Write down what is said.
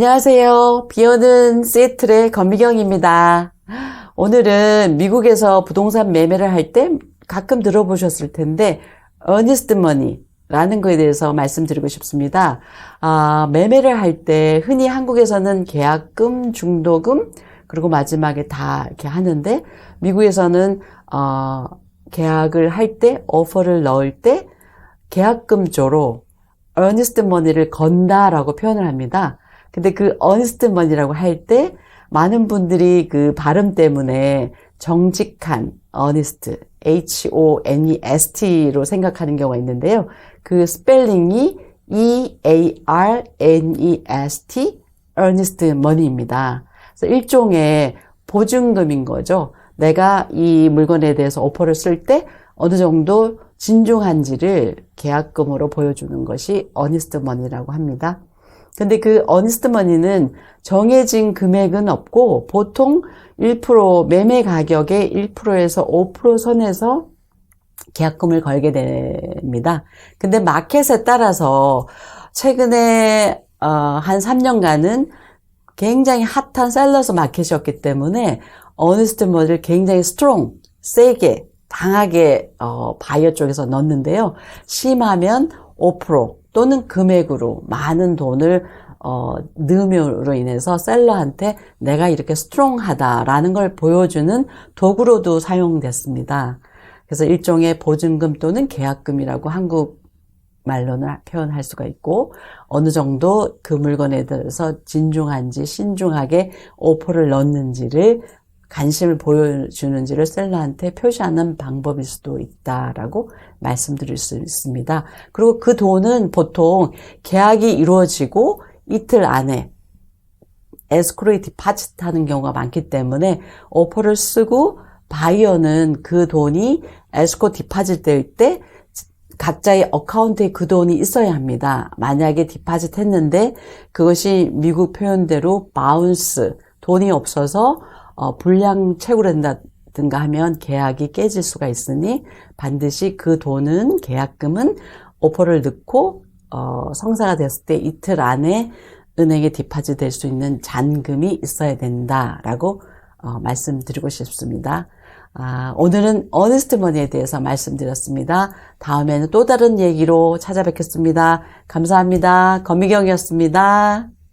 안녕하세요. 비오는 시애틀의 건미경입니다. 오늘은 미국에서 부동산 매매를 할 때 가끔 들어보셨을 텐데, earnest money라는 거에 대해서 말씀드리고 싶습니다. 아, 매매를 할 때 흔히 한국에서는 계약금, 중도금, 그리고 마지막에 다 이렇게 하는데, 미국에서는, 어, 계약을 할 때, 오퍼를 넣을 때, 계약금조로 earnest money를 건다라고 표현을 합니다. 근데 그 money라고 할 때 많은 분들이 그 발음 때문에 정직한 earnest, H-O-N-E-S-T로 생각하는 경우가 있는데요. 그 스펠링이 E-A-R-N-E-S-T, earnest money입니다. 그래서 일종의 보증금인 거죠. 내가 이 물건에 대해서 오퍼를 쓸 때 어느 정도 진중한지를 계약금으로 보여주는 것이 earnest money라고 합니다. 근데 그 earnest money는 정해진 금액은 없고 보통 1% 매매 가격의 1%에서 5% 선에서 계약금을 걸게 됩니다. 근데 마켓에 따라서 최근에 어, 한 3년간은 굉장히 핫한 셀러스 마켓이었기 때문에 어니스트 모델을 굉장히 스트롱, 세게, 강하게 어, 바이어 쪽에서 넣었는데요. 심하면 5% 또는 금액으로 많은 돈을 어, 넣음으로 인해서 셀러한테 내가 이렇게 스트롱하다라는 걸 보여주는 도구로도 사용됐습니다. 그래서 일종의 보증금 또는 계약금이라고 한국 말로는 표현할 수가 있고 어느 정도 그 물건에 대해서 진중한지 신중하게 오퍼를 넣는지를 관심을 보여주는지를 셀러한테 표시하는 방법일 수도 있다라고 말씀드릴 수 있습니다. 그리고 그 돈은 보통 계약이 이루어지고 이틀 안에 에스크로이 디파짓 하는 경우가 많기 때문에 오퍼를 쓰고 바이어는 그 돈이 에스코 디파짓 될때 각자의 어카운트에 그 돈이 있어야 합니다. 만약에 디파짓 했는데 그것이 미국 표현대로 바운스, 돈이 없어서 어, 불량 채굴 한다든가 하면 계약이 깨질 수가 있으니 반드시 그 돈은 계약금은 오퍼를 넣고 어, 성사가 됐을 때 이틀 안에 은행에 디파짓 될수 있는 잔금이 있어야 된다라고 어, 말씀드리고 싶습니다. 아, 오늘은 어니스트 머니에 대해서 말씀드렸습니다. 다음에는 또 다른 얘기로 찾아뵙겠습니다. 감사합니다. 검미경이었습니다.